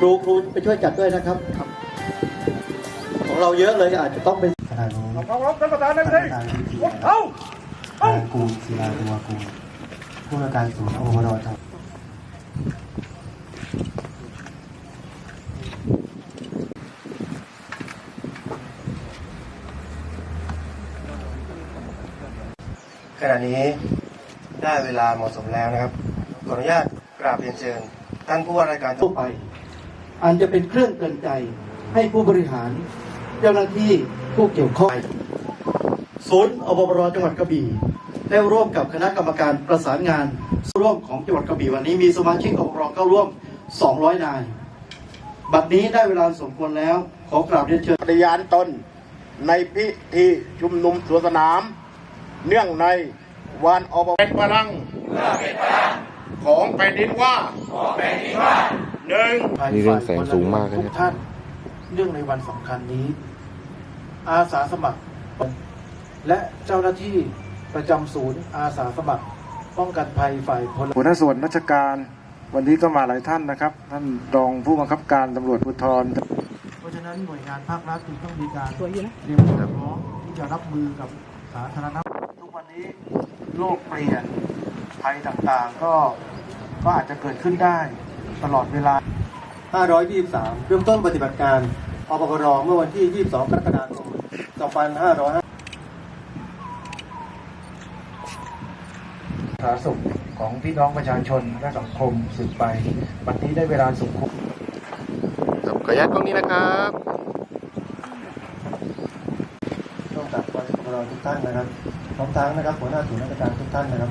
ครูครูไปช่วยจัดด้วยนะครับ ของเราเยอะเลยอาจจะต้องเป็นขณะนี้เอาเอาท่านประธานได้ท่านไหมประธานวิธีเอาเอานายกูลศิลาตัวกูลผู้ว่าการศูนย์อวรจังหวัดขณะนี้ได้เวลาเหมาะสมแล้วนะครับ ขออนุญาตกราบเรียนเชิญท่านผู้ว่ารายการทั่วไป อันจะเป็นเครื่องเตือนใจให้ผู้บริหาร เจ้าหน้าที่ผู้เกี่ยวข้องศูนย์อบรจังหวัดกระบี่ได้ร่วมกับคณะกรรมการประสานงานร่วมของจังหวัดกระบี่วันนี้มีสมาชิกอบรเข้าร่วม 200 นาย บัดนี้ได้เวลาสมควรแล้ว ขอกราบเรียนเชิญปฏิญาณตนในพิธีชุมนุมสวนสนาม เนื่องในวันออกเป็นพลังของแผ่นดินว่า หนึ่งนี่เรื่องแสงสูงมากนะ ทุเนี่ยกท่าน เรื่องในวันสำคัญนี้ อาสาสมัคร และเจ้าหน้าที่ประจำศูนย์อาสาสมัคร ป้องกันภัยฝ่ายพล หัวหน้าส่วนราชการวันนี้ก็มาหลายท่านนะครับ ท่านรองผู้บังคับการตำรวจภูธร เพราะฉะนั้นหน่วยงานภาครัฐจึงต้องมีการ เตรียมความพร้อมที่จะรับมือกับสาธารณะทุกวันนี้โลกเปลี่ยนภัยต่างๆก็ก็อาจจะเกิดขึ้นได้ ตลอดเวลา 523 เริ่มต้นปฏิบัติการอปกรเมื่อวันที่ 22 กรกฎาคม 2505สาธารณสุขของพี่น้องประชาชนและสังคมสืบไปวันนี้ได้เวลาสมควรครับขออนุญาตกล้องนี้นะครับร่วมกับปปกรทุกท่านนะครับพร้อมทั้งนะครับหัวหน้าศูนย์ราชการทุกท่านนะครับ